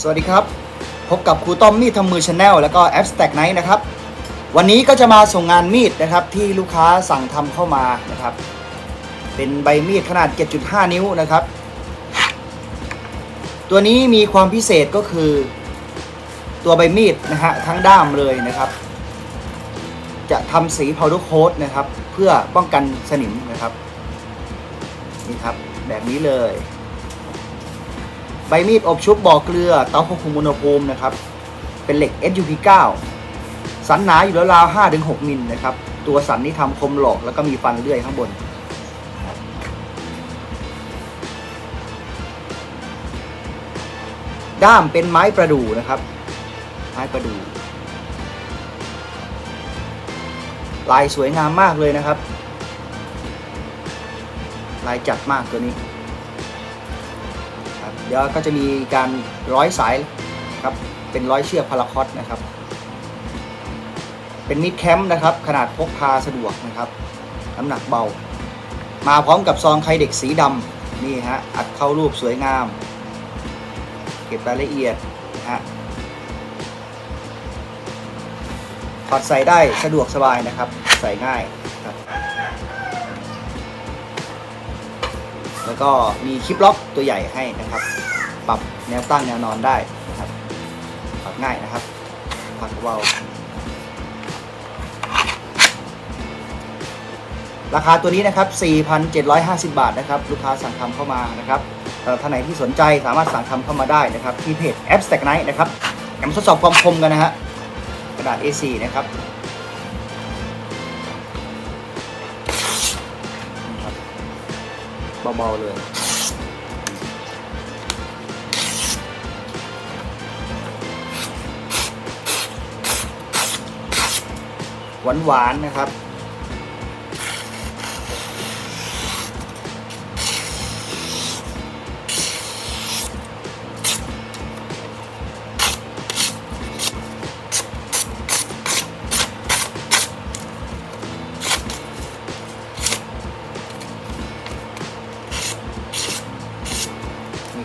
สวัสดีครับ พบกับครูต้อมมีดทำมือชาแนลแล้วก็แอป Stack Night นะครับ วันนี้ก็จะมาส่งงานมีดนะครับที่ลูกค้าสั่งทำเข้ามานะครับ เป็นใบมีดขนาด 7.5 นิ้วนะครับ ตัวนี้มีความพิเศษก็คือ ตัวใบมีดนะฮะทั้งด้ามเลยนะครับ จะทำสี powder coat นะครับ เพื่อป้องกันสนิมนะครับ นี่ครับแบบนี้เลย ใบมีดอบชุบบ่อเกลือเตาควบคุมอุณหภูมินะครับ เป็นเหล็ก SUP9 สันหนาอยู่แล้วราว 5-6 มิลนะครับ ตัวสันนี่ทำคมหลอกแล้วก็มีฟันเลื่อยข้างบน ด้ามเป็นไม้ประดู่นะครับ ไม้ประดู่ลายสวยงามมากเลยนะครับ ลายจัดมากตัวนี้ เดี๋ยวก็จะมีการร้อยสายครับเป็นร้อยเชือกพาราคอตนะครับ เป็นมิดแคมป์นะครับ ขนาดพกพาสะดวกนะครับ น้ำหนักเบา มาพร้อมกับซองไคเด็กสีดำนี่ฮะอัดเข้ารูปสวยงาม เก็บรายละเอียดนะฮะถอดใส่ได้สะดวกสบายนะครับ ใส่ง่ายครับ แล้วก็มีคลิปล็อกตัวใหญ่ให้นะครับ ปรับแนวตั้งแนวนอนได้นะครับปรับง่ายนะครับผักเบาราคาตัวนี้นะครับ 4,750 บาทนะครับ ลูกค้าสั่งทำเข้ามานะครับเอ่ท่านไหนที่สนใจสามารถสั่งทำเข้ามาได้นะครับ ที่เพจ App Stack Night นะครับกำลังทดสอบความคมกันนะฮะกระดาษ A4 นะครับ เบาๆเลยหวานๆนะครับ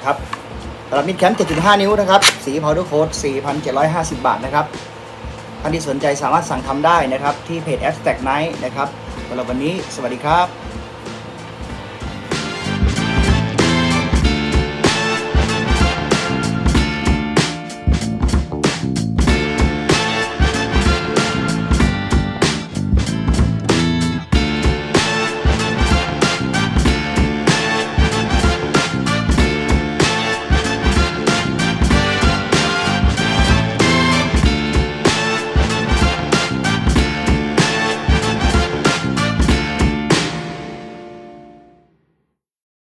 ครับสำหรับมิดแคมป์7.5 นิ้วนะครับ สีพาวเดอร์โค้ด4,750 บาทนะครับท่านที่สนใจสามารถสั่งทำได้นะครับ ที่เพจ a p Stack Night นะครับสำหรับวันนี้ สวัสดีครับ